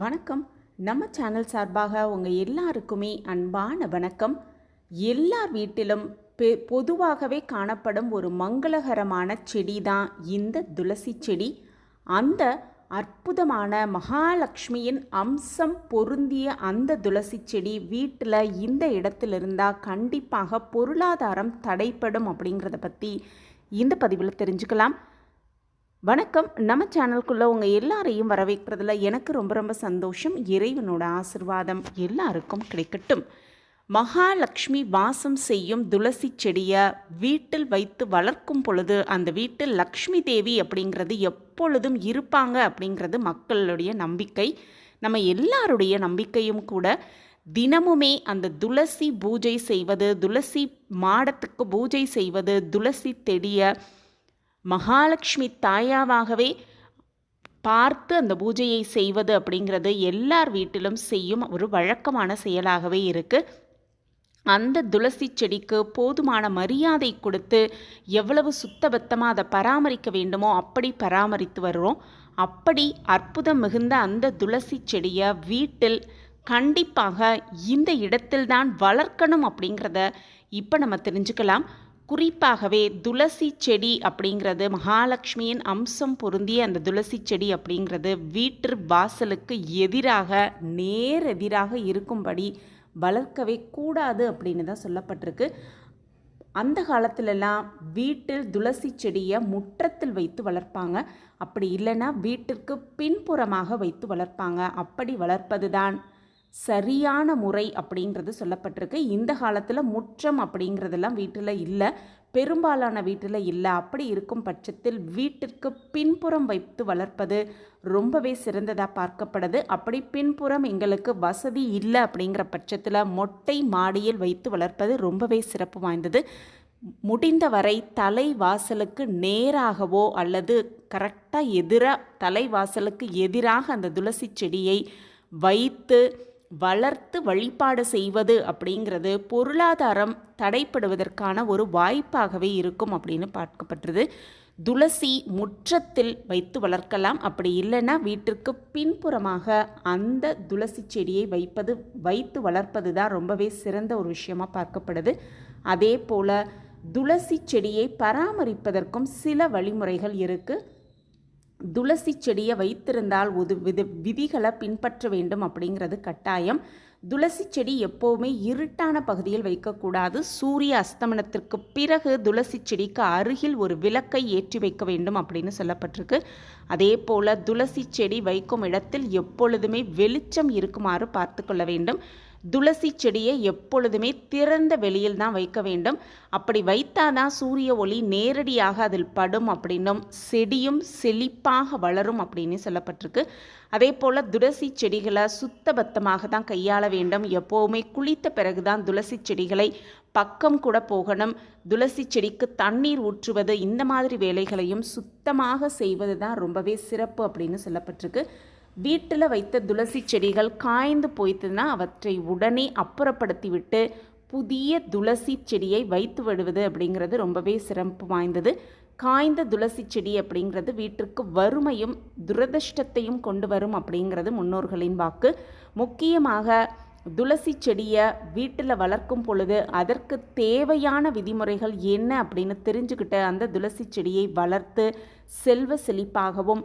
வணக்கம். நம்ம சேனல் சார்பாக உங்கள் எல்லாருக்குமே அன்பான வணக்கம். எல்லார் வீட்டிலும் பெ பொதுவாகவே காணப்படும் ஒரு மங்களகரமான செடி தான் இந்த துளசி செடி. அந்த அற்புதமான மகாலட்சுமியின் அம்சம் பொருந்திய அந்த துளசி செடி வீட்டில் இந்த இடத்துல இருந்தால் கண்டிப்பாக பொருளாதாரம் தடைப்படும் அப்படிங்கிறத பற்றி இந்த பதிவில் தெரிஞ்சுக்கலாம். வணக்கம். நம்ம சேனலுக்குள்ளே உங்கள் எல்லாரையும் வரவேற்கிறதுல எனக்கு ரொம்ப ரொம்ப சந்தோஷம். இறைவனோட ஆசிர்வாதம் எல்லாருக்கும் கிடைக்கட்டும். மகாலட்சுமி வாசம் செய்யும் துளசி செடியை வீட்டில் வைத்து வளர்க்கும் பொழுது அந்த வீட்டில் லக்ஷ்மி தேவி அப்படிங்கிறது எப்பொழுதும் இருப்பாங்க அப்படிங்கிறது மக்களுடைய நம்பிக்கை. நம்ம எல்லாருடைய நம்பிக்கையும் கூட தினமுமே அந்த துளசி பூஜை செய்வது துளசி மாடத்துக்கு பூஜை செய்வது துளசி தெடியை மகாலட்சுமி தாயாவாகவே பார்த்து அந்த பூஜையை செய்வது அப்படிங்கிறது எல்லார் வீட்டிலும் செய்யும் ஒரு வழக்கமான செயலாகவே இருக்குது அந்த துளசி செடிக்கு போதுமான மரியாதை கொடுத்து எவ்வளவு சுத்தபத்தமாக அதை பராமரிக்க வேண்டுமோ அப்படி பராமரித்து வர்றோம். அப்படி அற்புதம் மிகுந்த அந்த துளசி செடியை வீட்டில் கண்டிப்பாக இந்த இடத்தில்தான் வளர்க்கணும் அப்படிங்கிறத இப்போ நம்ம தெரிஞ்சுக்கலாம். குறிப்பாகவே துளசி செடி அப்படிங்கிறது மகாலட்சுமியின் அம்சம் பொருந்திய அந்த துளசி செடி அப்படிங்கிறது வீட்டு வாசலுக்கு எதிராக நேர் எதிராக இருக்கும்படி வளர்க்கவே கூடாது அப்படின்னு தான் சொல்லப்பட்டிருக்கு. அந்த காலத்திலலாம் வீட்டில் துளசி செடியை முற்றத்தில் வைத்து வளர்ப்பாங்க. அப்படி இல்லைன்னா வீட்டிற்கு பின்புறமாக வைத்து வளர்ப்பாங்க. அப்படி வளர்ப்பது தான் சரியான முறை அப்படிங்கிறது சொல்லப்பட்டிருக்கு. இந்த காலத்தில் முற்றம் அப்படிங்கிறதெல்லாம் வீட்டில் இல்லை. பெரும்பாலான வீட்டில் இல்லை. அப்படி இருக்கும் பட்சத்தில் வீட்டிற்கு பின்புறம் வைத்து வளர்ப்பது ரொம்பவே சிறந்ததாக பார்க்கப்படுது. அப்படி பின்புறம் எங்களுக்கு வசதி இல்லை அப்படிங்கிற பட்சத்தில் மொட்டை மாடியில் வைத்து வளர்ப்பது ரொம்பவே சிறப்பு வாய்ந்தது. முடிந்தவரை தலை வாசலுக்கு நேராகவோ அல்லது கரெக்டாக எதிராக தலை வாசலுக்கு எதிராக அந்த துளசி செடியை வைத்து வளர்த்து வழிபாடு செய்வது அப்படிங்கிறது பொருளாதாரம் தடைப்படுவதற்கான ஒரு வாய்ப்பாகவே இருக்கும் அப்படின்னு பார்க்கப்பட்டது துளசி முற்றத்தில் வைத்து வளர்க்கலாம். அப்படி இல்லைன்னா வீட்டிற்கு பின்புறமாக அந்த துளசி செடியை வைப்பது வைத்து வளர்ப்பது தான் ரொம்பவே சிறந்த ஒரு விஷயமாக பார்க்கப்படுது. அதே போல் துளசி செடியை பராமரிப்பதற்கும் சில வழிமுறைகள் இருக்குது துளசி செடியை வைத்திருந்தால் ஒரு வித விதிகளை பின்பற்ற வேண்டும் அப்படிங்கிறது கட்டாயம். துளசி செடி எப்போவுமே இருட்டான பகுதியில் வைக்கக்கூடாது. சூரிய அஸ்தமனத்திற்கு பிறகு துளசி செடிக்கு அருகில் ஒரு விளக்கை ஏற்றி வைக்க வேண்டும் அப்படின்னு சொல்லப்பட்டிருக்கு. அதே போல் துளசி செடி வைக்கும் இடத்தில் எப்பொழுதுமே வெளிச்சம் இருக்குமாறு பார்த்து கொள்ள வேண்டும். துளசி செடியை எப்பொழுதுமே திறந்த வெளியில் தான் வைக்க வேண்டும். அப்படி வைத்தாதான் சூரிய ஒளி நேரடியாக அதில் படும் அப்படின்னும் செடியும் செழிப்பாக வளரும் அப்படின்னு சொல்லப்பட்டிருக்கு. அதே போல் துளசி செடிகளை சுத்தபத்தமாக தான் கையாள வேண்டும். எப்போவுமே குளித்த பிறகு தான் துளசி செடிகளை பக்கம் கூட போகணும். துளசி செடிக்கு தண்ணீர் ஊற்றுவது இந்த மாதிரி வேலைகளையும் சுத்தமாக செய்வது தான் ரொம்பவே சிறப்பு அப்படின்னு சொல்லப்பட்டிருக்கு. வீட்டில் வைத்த துளசி செடிகள் காய்ந்து போய்த்துனா அவற்றை உடனே அப்புறப்படுத்தி விட்டு புதிய துளசி செடியை வைத்து விடுவது அப்படிங்கிறது ரொம்பவே சிறப்பு வாய்ந்தது. காய்ந்த துளசி செடி அப்படிங்கிறது வீட்டிற்கு வறுமையும் துரதிர்ஷ்டத்தையும் கொண்டு வரும் அப்படிங்கிறது முன்னோர்களின் வாக்கு. முக்கியமாக துளசி செடியை வீட்டில் வளர்க்கும் பொழுது அதற்கு தேவையான விதிமுறைகள் என்ன அப்படின்னு தெரிஞ்சுக்கிட்டு அந்த துளசி செடியை வளர்த்து செல்வ செழிப்பாகவும்